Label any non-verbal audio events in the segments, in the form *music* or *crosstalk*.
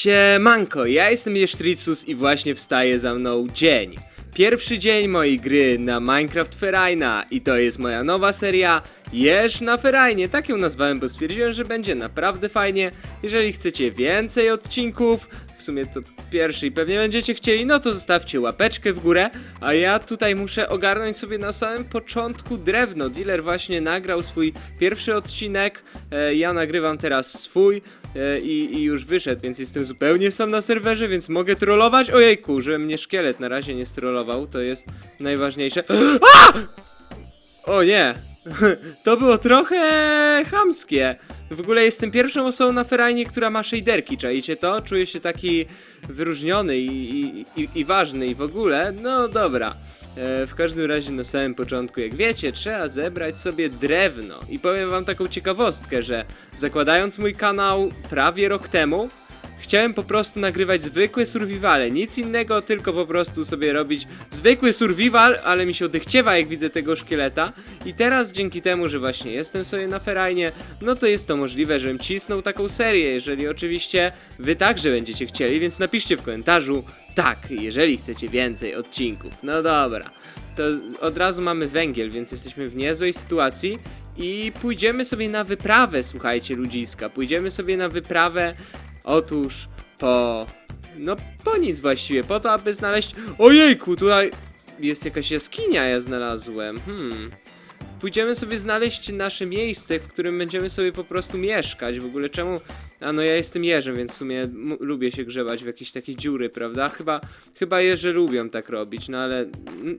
Siemanko, ja jestem Jesztricus i właśnie wstaje za mną dzień. Pierwszy dzień mojej gry na Minecraft Ferajna i to jest moja nowa seria Jesz na Ferajnie. Tak ją nazwałem, bo stwierdziłem, że będzie naprawdę fajnie. Jeżeli chcecie więcej odcinków, w sumie to pierwszy i pewnie będziecie chcieli, no to zostawcie łapeczkę w górę, a ja tutaj muszę ogarnąć sobie na samym początku drewno. Dealer właśnie nagrał swój pierwszy odcinek, e, ja nagrywam teraz swój i, i już wyszedł, więc jestem zupełnie sam na serwerze, więc mogę trollować. Ojejku, że mnie szkielet na razie nie strollował, to jest najważniejsze. *gasps* A! O nie! *laughs* To było trochę chamskie. W ogóle jestem pierwszą osobą na ferajnie, która ma shaderki, czaicie to? Czuję się taki wyróżniony i, i, i, i ważny i w ogóle, no dobra. E, w każdym razie na samym początku, jak wiecie, trzeba zebrać sobie drewno. I powiem wam taką ciekawostkę, że zakładając mój kanał prawie rok temu, Chciałem po prostu nagrywać zwykłe survivale, nic innego, tylko po prostu sobie robić zwykły survival, ale mi się odechciewa jak widzę tego szkieleta. I teraz dzięki temu, że właśnie jestem sobie na ferajnie, no to jest to możliwe, żebym cisnął taką serię, jeżeli oczywiście wy także będziecie chcieli, więc napiszcie w komentarzu tak, jeżeli chcecie więcej odcinków. No dobra, to od razu mamy węgiel, więc jesteśmy w niezłej sytuacji. I pójdziemy sobie na wyprawę, słuchajcie ludziska, pójdziemy sobie na wyprawę Otóż po. No po nic właściwie, po to, aby znaleźć. Ojejku, tutaj jest jakaś jaskinia, ja znalazłem. Hmm. Pójdziemy sobie znaleźć nasze miejsce, w którym będziemy sobie po prostu mieszkać. W ogóle czemu. A no ja jestem jeżem, więc w sumie lubię się grzebać w jakieś takie dziury, prawda? Chyba, chyba jeże lubią tak robić, no ale.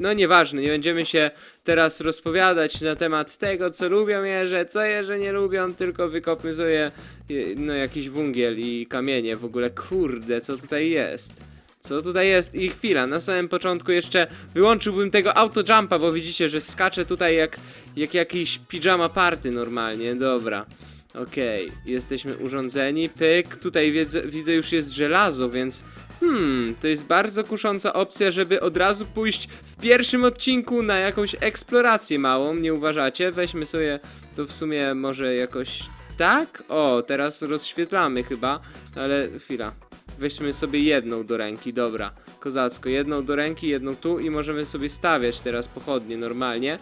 No nieważne, nie będziemy się teraz rozpowiadać na temat tego, co lubią jeże, co jeże nie lubią, tylko wykopmy sobie je- no jakiś wungiel i kamienie w ogóle. Kurde, co tutaj jest? Co tutaj jest? I chwila, na samym początku jeszcze wyłączyłbym tego autojumpa, bo widzicie, że skacze tutaj jak, jak jakiś pijama party normalnie. Dobra. Okej, jesteśmy urządzeni. Pyk, tutaj widzę już jest żelazo, więc hmm, to jest bardzo kusząca opcja, żeby od razu pójść w pierwszym odcinku na jakąś eksplorację małą, nie uważacie? Weźmy sobie to w sumie może jakoś tak? O, teraz rozświetlamy chyba, ale chwila. Weźmy sobie jedną do ręki, dobra. Kozacko, jedną do ręki, jedną tu i możemy sobie stawiać teraz pochodnie normalnie.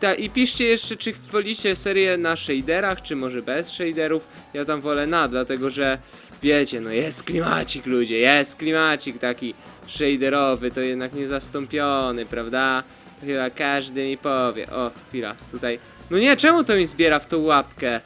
Ta, i piszcie jeszcze, czy wolicie serię na shaderach, czy może bez shaderów. Ja tam wolę na, dlatego że wiecie, no jest klimacik ludzie, jest klimacik taki shaderowy, to jednak niezastąpiony, prawda? To chyba każdy mi powie. O, chwila, tutaj. No nie, czemu to mi zbiera w tą łapkę?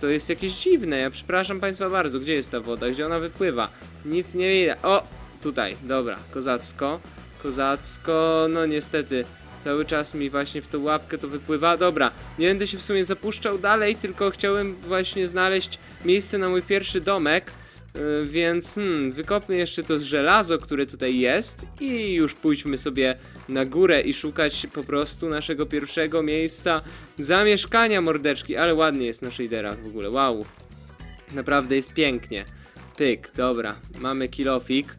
To jest jakieś dziwne, ja przepraszam państwa bardzo, gdzie jest ta woda, gdzie ona wypływa? Nic nie widać. O! Tutaj, dobra, kozacko. Kozacko, no niestety. Cały czas mi właśnie w tą łapkę to wypływa. Dobra, nie będę się w sumie zapuszczał dalej, tylko chciałem właśnie znaleźć miejsce na mój pierwszy domek. Yy, Więc hmm, wykopmy jeszcze to żelazo, które tutaj jest i już pójdźmy sobie na górę i szukać po prostu naszego pierwszego miejsca zamieszkania mordeczki, ale ładnie jest na shaderach w ogóle, wow. Naprawdę jest pięknie. Pyk, dobra, mamy kilofik.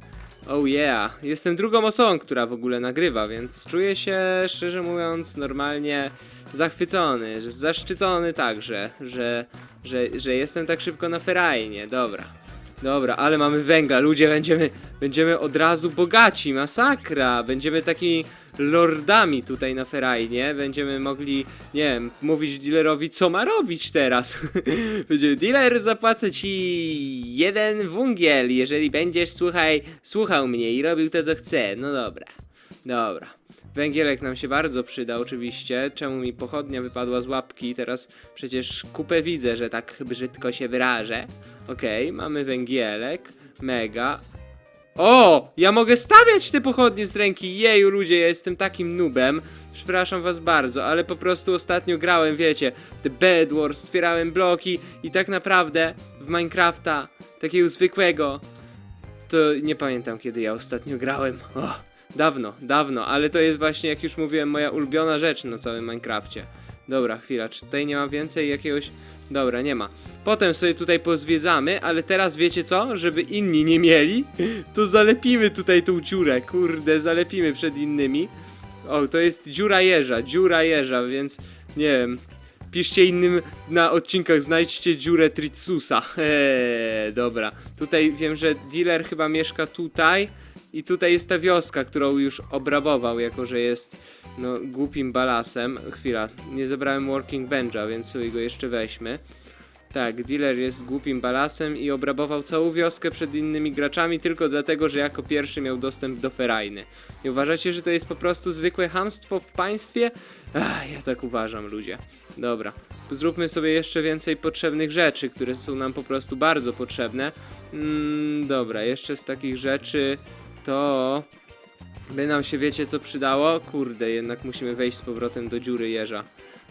Oh yeah, jestem drugą osobą, która w ogóle nagrywa, więc czuję się, szczerze mówiąc, normalnie zachwycony, zaszczycony także, że, że, że jestem tak szybko na ferajnie, dobra. Dobra, ale mamy węgla, ludzie, będziemy, będziemy od razu bogaci, masakra, będziemy takimi lordami tutaj na ferajnie, będziemy mogli, nie wiem, mówić dealerowi, co ma robić teraz. *laughs* Będzie, dealer, zapłacę ci jeden wungiel, jeżeli będziesz, słuchaj, słuchał mnie i robił to, co chce, no dobra, dobra. Węgielek nam się bardzo przyda, oczywiście. Czemu mi pochodnia wypadła z łapki? Teraz przecież kupę widzę, że tak brzydko się wyrażę. Okej, mamy węgielek. Mega. O! Ja mogę stawiać te pochodnie z ręki. Jeju, ludzie, ja jestem takim nubem. Przepraszam was bardzo, ale po prostu ostatnio grałem, wiecie, w The Bed Wars, otwierałem bloki i tak naprawdę w Minecrafta, takiego zwykłego, to nie pamiętam kiedy ja ostatnio grałem. O, dawno, dawno, ale to jest właśnie, jak już mówiłem, moja ulubiona rzecz na całym Minecrafcie. Dobra, chwila, czy tutaj nie ma więcej jakiegoś... Dobra, nie ma. Potem sobie tutaj pozwiedzamy, ale teraz wiecie co? Żeby inni nie mieli, *laughs* to zalepimy tutaj tą dziurę. Kurde, zalepimy przed innymi. O, to jest dziura jeża, dziura jeża, więc nie wiem. piszcie innym na odcinkach, znajdźcie dziurę Tritsusa. *laughs* Eee, dobra. Tutaj wiem, że dealer chyba mieszka tutaj i tutaj jest ta wioska, którą już obrabował, jako że jest no głupim balasem. Chwila, nie zebrałem working bencha, więc sobie go jeszcze weźmy. Tak, dealer jest głupim balasem i obrabował całą wioskę przed innymi graczami tylko dlatego, że jako pierwszy miał dostęp do ferajny. Nie uważacie, że to jest po prostu zwykłe hamstwo w państwie? Ach, ja tak uważam, ludzie. Dobra, zróbmy sobie jeszcze więcej potrzebnych rzeczy, które są nam po prostu bardzo potrzebne. Mm, dobra, jeszcze z takich rzeczy to... By nam się wiecie co przydało? Kurde, jednak musimy wejść z powrotem do dziury jeża.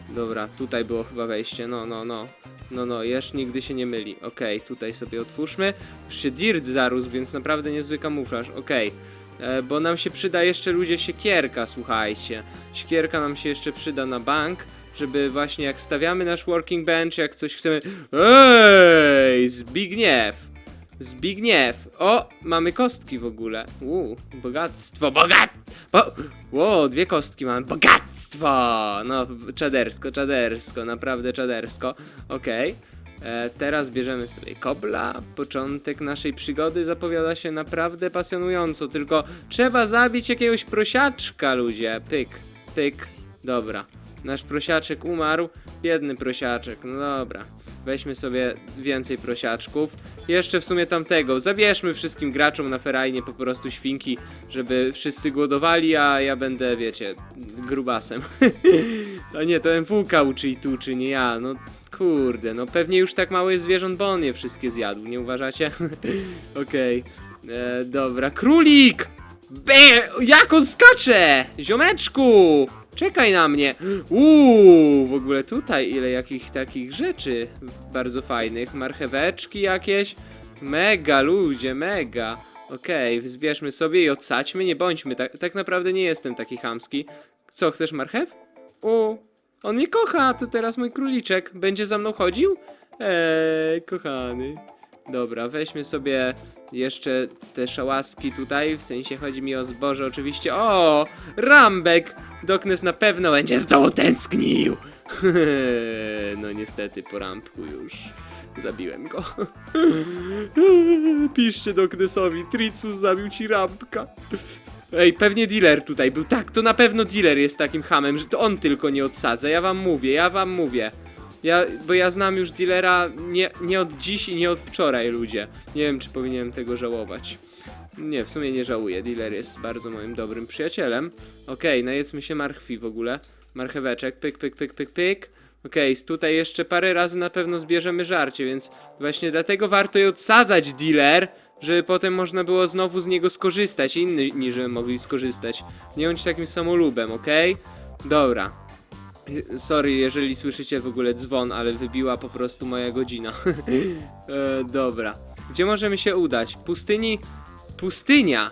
Dobra, tutaj było chyba wejście, no, no, no. No, no, jeż nigdy się nie myli. Okej, tutaj sobie otwórzmy. Już się dirt zarósł, więc naprawdę niezły kamuflaż. Okej. E, Bo nam się przyda jeszcze ludzie siekierka, słuchajcie. Siekierka nam się jeszcze przyda na bank, żeby właśnie jak stawiamy nasz working bench, jak coś chcemy... Ej, Zbigniew! Zbigniew! O, mamy kostki w ogóle. Uuu, bogactwo, bogat! Bo... Dwie kostki mamy. Bogactwo! No, czadersko, czadersko, naprawdę czadersko. Okej. E, teraz bierzemy sobie kobla. Początek naszej przygody zapowiada się naprawdę pasjonująco, tylko trzeba zabić jakiegoś prosiaczka, ludzie. Pyk, pyk. Dobra. Nasz prosiaczek umarł. Biedny prosiaczek, no dobra. Weźmy sobie więcej prosiaczków. Jeszcze w sumie tamtego. Zabierzmy wszystkim graczom na ferajnie po prostu świnki, żeby wszyscy głodowali, a ja będę, wiecie, grubasem. a *laughs* nie, to MWK uczy i tuczy, nie ja. No kurde, no pewnie już tak jest zwierząt, bo on je wszystkie zjadł, nie uważacie? *laughs* Okej. E, Dobra, królik! Be, jak on skacze! Ziomeczku! Czekaj na mnie! Uuu, w ogóle tutaj ile jakich takich rzeczy bardzo fajnych. Marcheweczki jakieś. Mega, ludzie, mega. Okej, zbierzmy sobie i odsadźmy, nie bądźmy, tak, tak naprawdę nie jestem taki chamski. Co, chcesz marchew? U, on mnie kocha, to teraz mój króliczek. Będzie za mną chodził? Eee, kochany. Dobra, weźmy sobie jeszcze te szałaski tutaj, w sensie chodzi mi o zboże oczywiście. O, Rambek! Doknes na pewno będzie z dołu tęsknił. *laughs* no niestety po Rambku już zabiłem go. *laughs* Piszcie Doknesowi, Tricus zabił ci Rambka. Ej, pewnie dealer tutaj był. Tak, to na pewno dealer jest takim hamem, że to on tylko nie odsadza. Ja wam mówię, ja wam mówię. Ja, bo ja znam już dealera nie, nie od dziś i nie od wczoraj, ludzie. Nie wiem, czy powinienem tego żałować. Nie, w sumie nie żałuję. Dealer jest bardzo moim dobrym przyjacielem. Okej, najedzmy się marchwi w ogóle. Marcheweczek, pyk, pyk, pyk, pyk, pyk. Okej, z tutaj jeszcze parę razy na pewno zbierzemy żarcie, więc właśnie dlatego warto je odsadzać, dealer, żeby potem można było znowu z niego skorzystać, inni żeby mogli skorzystać. Nie bądź takim samolubem, okej? Dobra. Sorry, jeżeli słyszycie w ogóle dzwon, ale wybiła po prostu moja godzina. *laughs* e, dobra. Gdzie możemy się udać? Pustyni? Pustynia!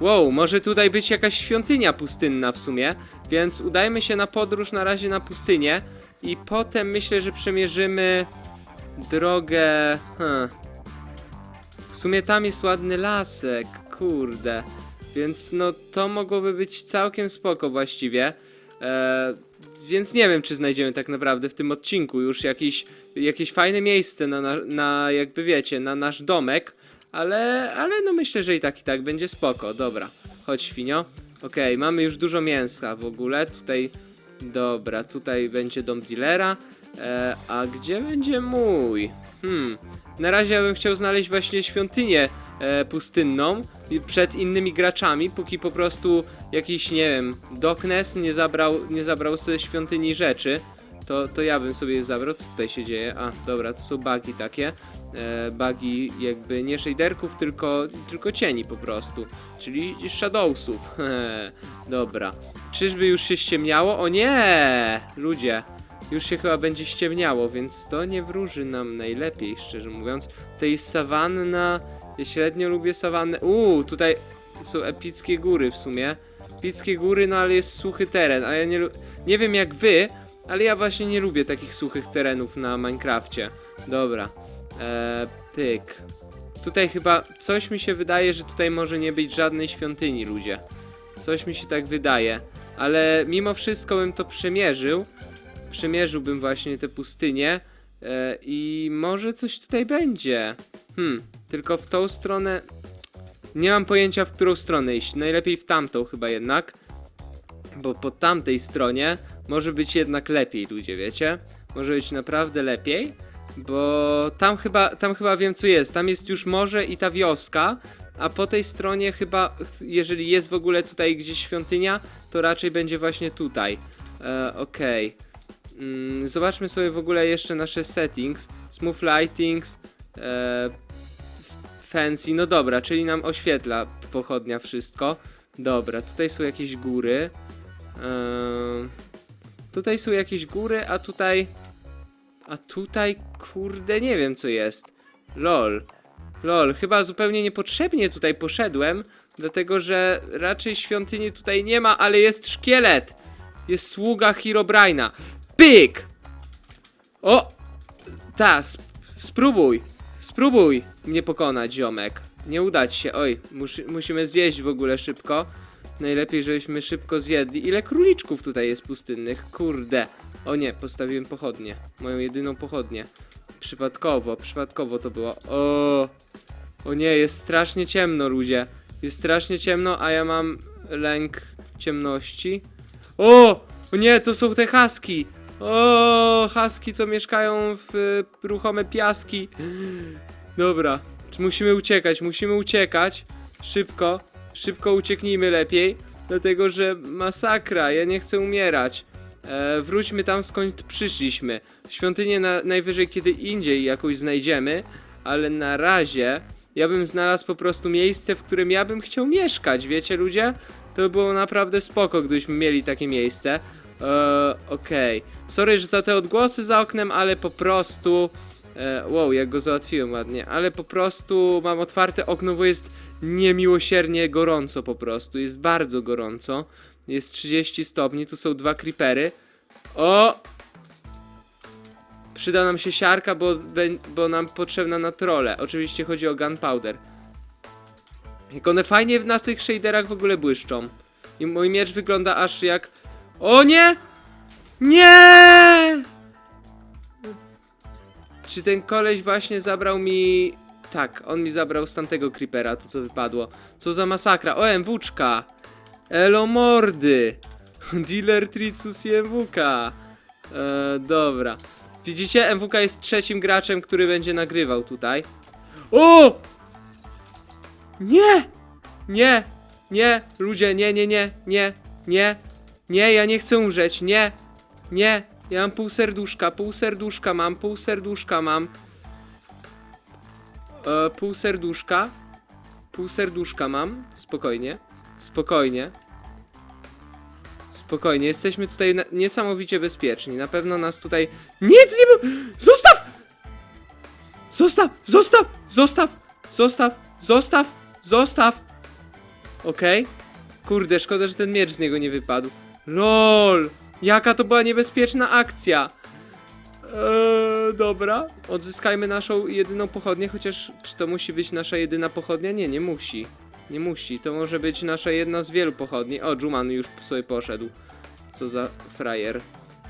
Wow, może tutaj być jakaś świątynia pustynna w sumie, więc udajmy się na podróż na razie na pustynię i potem myślę, że przemierzymy drogę. Hmm. W sumie tam jest ładny lasek, kurde. Więc no to mogłoby być całkiem spoko właściwie. E, więc nie wiem, czy znajdziemy tak naprawdę w tym odcinku już jakiś, jakieś fajne miejsce na, na, na jakby wiecie, na nasz domek. Ale, ale no myślę, że i tak i tak będzie spoko. Dobra, chodź świnio. Okej, mamy już dużo mięska w ogóle. Tutaj, dobra, tutaj będzie dom dealera. E, a gdzie będzie mój? Hmm, na razie ja bym chciał znaleźć właśnie świątynię e, pustynną przed innymi graczami, póki po prostu jakiś, nie wiem, Doknes nie zabrał, nie zabrał sobie świątyni rzeczy. To, to ja bym sobie je zabrał. Co tutaj się dzieje? A, dobra, to są bugi takie. E, bugi jakby nie shaderków, tylko, tylko cieni po prostu. Czyli shadowsów. *laughs* dobra. Czyżby już się ściemniało? O nie! Ludzie. Już się chyba będzie ściemniało, więc to nie wróży nam najlepiej, szczerze mówiąc. Jest sawanna. Ja średnio lubię sawannę. Uuu, tutaj są epickie góry w sumie. Epickie góry, no ale jest suchy teren, a ja nie, nie wiem jak wy, ale ja właśnie nie lubię takich suchych terenów na Minecrafcie. Dobra. Eee, pyk. Tutaj chyba coś mi się wydaje, że tutaj może nie być żadnej świątyni, ludzie. Coś mi się tak wydaje. Ale mimo wszystko bym to przemierzył. przemierzyłbym właśnie tę pustynię e, i może coś tutaj będzie. Hmm, tylko w tą stronę nie mam pojęcia, w którą stronę iść. Najlepiej w tamtą chyba jednak, bo po tamtej stronie może być jednak lepiej, ludzie, wiecie? Może być naprawdę lepiej, bo tam chyba, tam chyba wiem co jest. Tam jest już morze i ta wioska, a po tej stronie chyba, jeżeli jest w ogóle tutaj gdzieś świątynia, to raczej będzie właśnie tutaj. E, Okej. Mm, zobaczmy sobie w ogóle jeszcze nasze settings. Smooth lightings, e, fancy, no dobra, czyli nam oświetla pochodnia wszystko. Dobra, tutaj są jakieś góry. Ehm, tutaj są jakieś góry, a tutaj... A tutaj, kurde, nie wiem co jest. Lol. Lol, chyba zupełnie niepotrzebnie tutaj poszedłem, dlatego że raczej świątyni tutaj nie ma, ale jest szkielet. Jest sługa Herobrine'a. Pyk! O! Ta, sp spróbuj. Spróbuj mnie pokonać, ziomek. Nie udać się. Oj, mus musimy zjeść w ogóle szybko. Najlepiej, żebyśmy szybko zjedli. Ile króliczków tutaj jest pustynnych? Kurde. O nie, postawiłem pochodnię. Moją jedyną pochodnię. Przypadkowo, przypadkowo to było. O! O nie, jest strasznie ciemno, ludzie. Jest strasznie ciemno, a ja mam lęk ciemności. O! O nie, to są te haski! O, haski, co mieszkają w y, ruchome piaski. Dobra, musimy uciekać, musimy uciekać. Szybko, szybko ucieknijmy lepiej, dlatego że masakra, ja nie chcę umierać. E, wróćmy tam skąd przyszliśmy. Świątynię na, najwyżej kiedy indziej jakoś znajdziemy, ale na razie ja bym znalazł po prostu miejsce, w którym ja bym chciał mieszkać, wiecie ludzie? To by było naprawdę spoko, gdybyśmy mieli takie miejsce. Eee, okej. Sorry że za te odgłosy za oknem, ale po prostu... E, wow, jak go załatwiłem ładnie, ale po prostu mam otwarte okno, bo jest niemiłosiernie gorąco po prostu. Jest bardzo gorąco. Jest 30 stopni, tu są dwa creepery. O! Przyda nam się siarka, bo, bo nam potrzebna na trole. Oczywiście chodzi o gunpowder. Jak one fajnie na tych shaderach w ogóle błyszczą. I mój miecz wygląda aż jak... O nie! Nie! Czy ten koleś właśnie zabrał mi... Tak, on mi zabrał z tamtego creepera to co wypadło. Co za masakra. O, MWczka! Elo mordy! *laughs* Dealer Tricus i MWK. E, dobra. Widzicie, MWK jest trzecim graczem, który będzie nagrywał tutaj. O! Nie! Nie! Nie! Ludzie, nie, nie, nie, nie, nie, nie, ja nie chcę umrzeć, nie, nie, ja mam pół serduszka, pół serduszka mam, pół serduszka mam. E, pół serduszka, pół serduszka mam, spokojnie, spokojnie. Spokojnie, jesteśmy tutaj niesamowicie bezpieczni. Na pewno nas tutaj nic nie. Zostaw! Zostaw! Zostaw! Zostaw! Zostaw! Zostaw! Zostaw! Okej. Kurde, szkoda, że ten miecz z niego nie wypadł. LOL! Jaka to była niebezpieczna akcja! Eee, dobra. Odzyskajmy naszą jedyną pochodnię, chociaż czy to musi być nasza jedyna pochodnia? Nie, nie musi. Nie musi. To może być nasza jedna z wielu pochodni. O, Juman już sobie poszedł. Co za frajer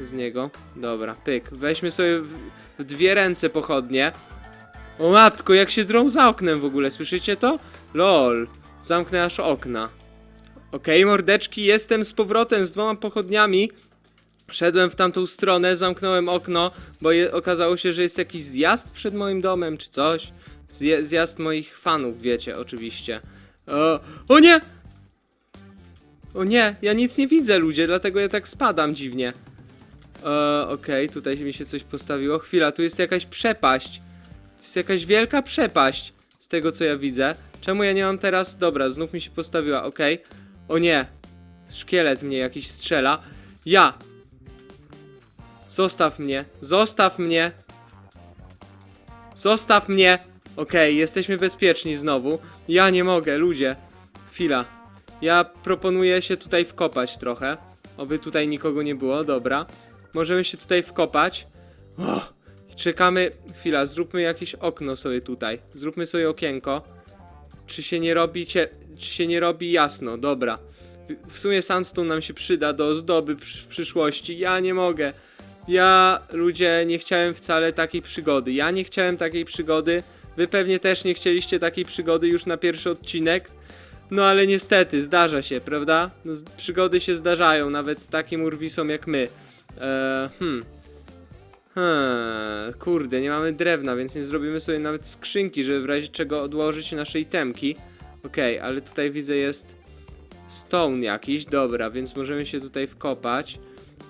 z niego. Dobra, pyk. Weźmy sobie w, w dwie ręce pochodnie. O matko, jak się drą za oknem w ogóle, słyszycie to? LOL. Zamknę aż okna. Okej, mordeczki, jestem z powrotem z dwoma pochodniami. Szedłem w tamtą stronę, zamknąłem okno, bo okazało się, że jest jakiś zjazd przed moim domem, czy coś. Zje, zjazd moich fanów, wiecie, oczywiście. O, o nie! O nie, ja nic nie widzę, ludzie, dlatego ja tak spadam dziwnie. E, Okej, tutaj mi się coś postawiło. Chwila, tu jest jakaś przepaść. To jest jakaś wielka przepaść, z tego co ja widzę. Czemu ja nie mam teraz... Dobra, znów mi się postawiła, okej. O nie, szkielet mnie jakiś strzela. Ja! Zostaw mnie, zostaw mnie! Zostaw mnie! Okej, jesteśmy bezpieczni znowu. Ja nie mogę, ludzie. Chwila. Ja proponuję się tutaj wkopać trochę. Oby tutaj nikogo nie było, dobra. Możemy się tutaj wkopać. Czekamy. Chwila, zróbmy jakieś okno sobie tutaj. Zróbmy sobie okienko. Czy się nie robi cie... Czy się nie robi jasno? Dobra. W sumie sandstone nam się przyda do ozdoby w przyszłości. Ja nie mogę. Ja, ludzie, nie chciałem wcale takiej przygody. Ja nie chciałem takiej przygody. Wy pewnie też nie chcieliście takiej przygody już na pierwszy odcinek. No ale niestety, zdarza się, prawda? No, przygody się zdarzają, nawet takim urwisom jak my. Eee, hmm. Hmm, kurde, nie mamy drewna, więc nie zrobimy sobie nawet skrzynki, żeby w razie czego odłożyć nasze itemki. Okej, ale tutaj widzę jest stone jakiś, dobra, więc możemy się tutaj wkopać.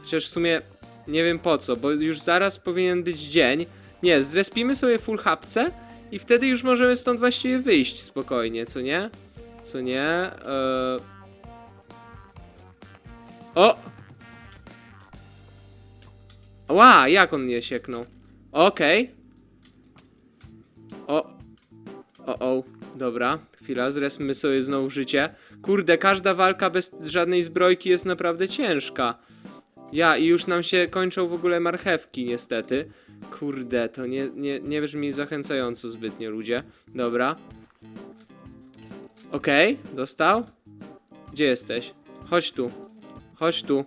Chociaż w sumie nie wiem po co, bo już zaraz powinien być dzień. Nie, zrespimy sobie full hapce i wtedy już możemy stąd właściwie wyjść spokojnie, co nie? Co nie? Eee... O! Ła, jak on mnie sieknął? Okej. O. O, o. Dobra, chwila, zresmy sobie znowu życie. Kurde, każda walka bez żadnej zbrojki jest naprawdę ciężka. Ja, i już nam się kończą w ogóle marchewki, niestety. Kurde, to nie, nie, nie brzmi zachęcająco zbytnio, ludzie. Dobra. Okej, dostał? Gdzie jesteś? Chodź tu. Chodź tu.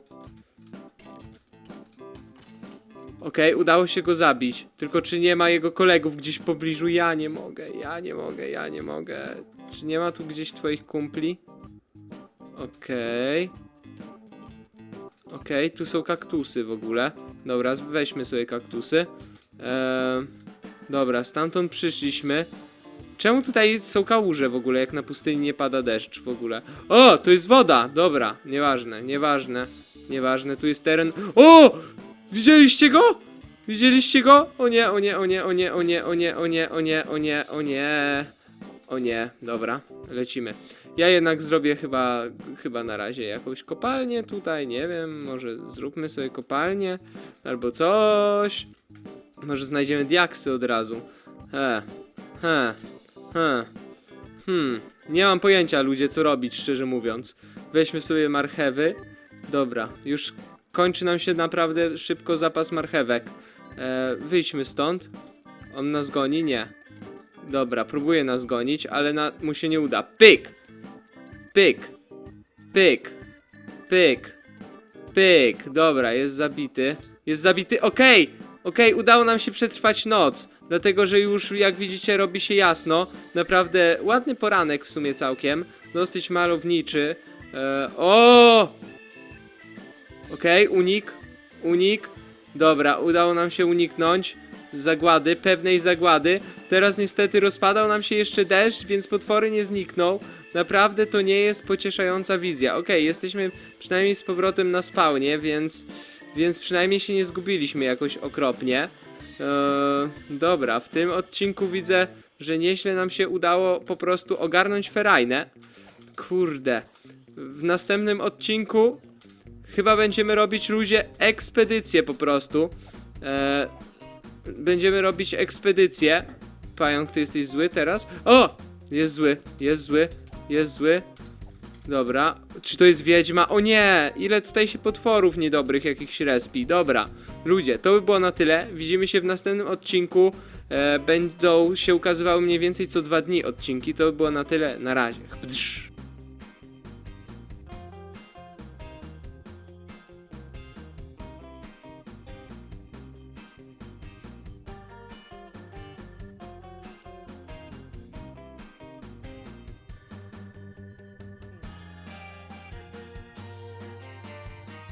Okej, udało się go zabić. Tylko czy nie ma jego kolegów gdzieś w pobliżu? Ja nie mogę, ja nie mogę, ja nie mogę. Czy nie ma tu gdzieś twoich kumpli? Okej. Okej, tu są kaktusy w ogóle. Dobra, weźmy sobie kaktusy. Eee, dobra, stamtąd przyszliśmy. Czemu tutaj są kałuże w ogóle, jak na pustyni nie pada deszcz w ogóle? O, to jest woda! Dobra, nieważne, nieważne, nieważne, tu jest teren... O! Widzieliście go? Widzieliście go? O nie, o nie, o nie, o nie, o nie, o nie, o nie, o nie, o nie, o nie. O nie, dobra, lecimy. Ja jednak zrobię chyba, chyba na razie jakąś kopalnię tutaj, nie wiem, może zróbmy sobie kopalnię albo coś. Może znajdziemy diaksy od razu. He, he, he. Hmm, nie mam pojęcia ludzie co robić, szczerze mówiąc. Weźmy sobie marchewy. Dobra, już kończy nam się naprawdę szybko zapas marchewek. E, wyjdźmy stąd. On nas goni? Nie. Dobra, próbuje nas gonić, ale na, mu się nie uda. Pyk! Pyk! Pyk! Pyk! Pyk! Dobra, jest zabity. Jest zabity. Okej! Okej, udało nam się przetrwać noc. Dlatego, że już jak widzicie robi się jasno. Naprawdę ładny poranek w sumie całkiem. Dosyć malowniczy. E, o! Okej, unik, unik. Dobra, udało nam się uniknąć zagłady, pewnej zagłady. Teraz niestety rozpadał nam się jeszcze deszcz, więc potwory nie znikną. Naprawdę to nie jest pocieszająca wizja. Okej, jesteśmy przynajmniej z powrotem na spawnie, więc, więc przynajmniej się nie zgubiliśmy jakoś okropnie. Eee, dobra, w tym odcinku widzę, że nieźle nam się udało po prostu ogarnąć ferajnę. Kurde. W następnym odcinku Chyba będziemy robić ludzie ekspedycję po prostu. E, będziemy robić ekspedycję. Pająk, ty jesteś zły teraz? O! Jest zły, jest zły, jest zły. Dobra. Czy to jest wiedźma? O nie! Ile tutaj się potworów niedobrych jakichś respi. Dobra. Ludzie, to by było na tyle. Widzimy się w następnym odcinku. E, będą się ukazywały mniej więcej co dwa dni odcinki. To by było na tyle. Na razie. Pdrz.